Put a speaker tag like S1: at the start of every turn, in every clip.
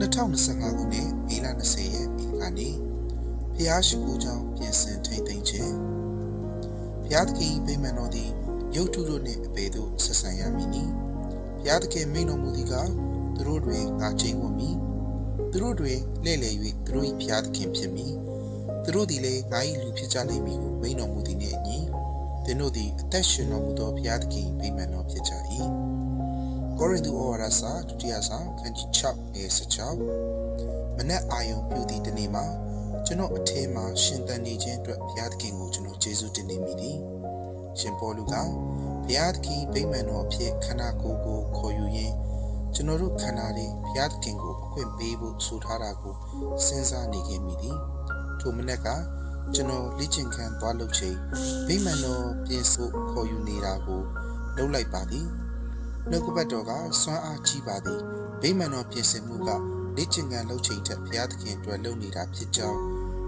S1: 2025ခုနှစ်မေလ20ရက်နေ့ကနေဖျားရှိခိုးကြောင်းပြင်ဆင်ထိမ့်သိမ်းခြင်းဖျားသခင်ဗိမာန်တော်သည်ရုပ်ထုတို့နှင့်အပေသို့ဆက်ဆံရမည်နီဖျားသခင်မိန်တော်မူသည်ကသူတို့တွင်ငါချိန်ဝတ်မည်သူတို့တွင်လှည့်လည်၍သူတို့၏ဖျားသခင်ဖြစ်မည်သူတို့သည်လည်းငါ၏လူဖြစ်ကြလိမ့်မည်ကိုမိန်တော်မူသည်နှင့်အညီသင်တို့သည်အသက်ရှင်တော်မူသောဖျားသခင်ဗိမာန်တော်ဖြစ်ကြ၏ ကောရိန္သုဩဝါဒစာဒုတိယဆောင်ခန်းကြီး6ငယ်16မနက်အာယုံပြုသည့်တနေ့မှာကျွန်တော်အထင်းမှာရှင်သန်နေခြင်းအတွက်ဘုရားသခင်ကိုကျွန်တော်ကျေးဇူးတင်နေမိသည်ရှင်ပေါလုကဘုရားသခင်ဗိမာန်တော်အဖြစ်ခန္ဓာကိုယ်ကိုခေါ်ယူရင်းကျွန်တော်တို့ခန္ဓာတွေဘုရားသခင်ကိုအခွင့်ပေးဖို့ဆိုထားတာကိုစဉ်းစားနေခဲ့မိသည်ထိုမနက်ကကျွန်တော်လေ့ကျင့်ခန်းသွားလုပ်ချိန်ဗိမာန်တော်ပြင်ဖို့ခေါ်ယူနေတာကိုလုပ်လိုက်ပါသည် နှုတ်ကပတ်တော်ကစွမ်းအားကြီးပါသည်ဗိမာန်တော်ပြင်ဆင်မှုကလေ့ကျင့်ခန်းလုပ်ချိန်ထက်ဘုရားသခင်အတွက်လုပ်နေတာဖြစ်ကြောင်း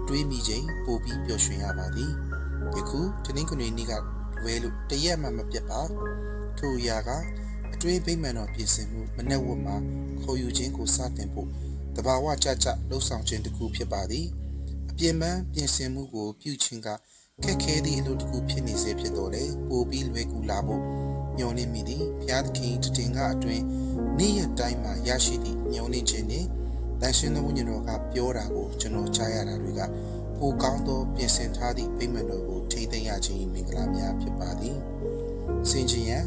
S1: တွေးမိချိန်ပိုပြီးပျော်ရွှင်ရပါသည်ယခုတနင်္ဂနွေနေ့ကဝဲလို့တရက်မှမပြတ်ပါထိုအရာကအတွင်းဗိမာန်တော်ပြင်ဆင်မှုမနေ့ဝတ်မှာခေါ်ယူခြင်းကိုစတင်ဖို့တဘာဝကြကြလှုပ်ဆောင်ခြင်းတစ်ခုဖြစ်ပါသည်အပြင်ပန်းပြင်ဆင်မှုကိုပြုခြင်းကခက်ခဲသည့်အလုပ်တစ်ခုဖြစ်နေစေဖြစ်တော်လေပိုပြီးလွယ်ကူလာဖို့ ညွန်နေမိသည်ဘုရားသခင်တည်ငါအတွင်းနေ့ရက်တိုင်းမှာရရှိသည့်ညွန်နေခြင်းနှင့်တန်ရှင်သောဝိညာဉ်တော်ကပြောတာကိုကျွန်တော်ကြားရတာတွေကပိုကောင်းသောပြင်ဆင်ထားသည့်ဗိမာန်တော်ကိုထိမ့်သိမ်းရခြင်းမင်္ဂလာများဖြစ်ပါသည်စင်ကြင်ရန်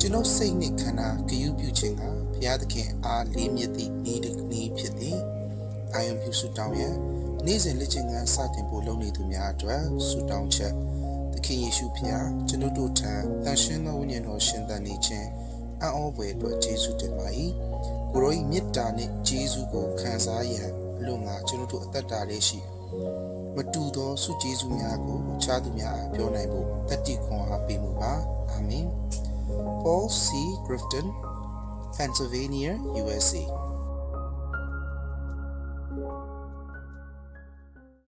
S1: ကျွန်ုပ်စိတ်နှင့်ခန္ဓာဂရုပြုခြင်းကဘုရားသခင်အားလေးမြတ်သည့်ဤတစ်နည်းဖြစ်သည်အာယုံပြုစုတောင်းရန်နေ့စဉ်လက်ကျင်ငန်းစတင်ဖို့လုပ်နေသူများအတွက်ဆုတောင်းချက်သ ခင်ယေရှုဖျားကျွန်ုပ်တို့ထံတန်ရှင်းသောဝိညာဉ်တော်ရှင်သန်နေခြင်းအံ့ဩဖွယ်အတွက်ယေရှုတင်ပါ၏ကိုရောဤမေတ္တာနှင့်ယေရှုကိုခံစားရန်အလို့ငါကျွန်ုပ်တို့အသက်တာလေးရှိမတူသောဆုကျေးဇူးများကိုအခြားသူများအားပြောနိုင်ဖို့တတိခွန်အားပေးမှုပါအာမင် Paul C. Grifton Pennsylvania USA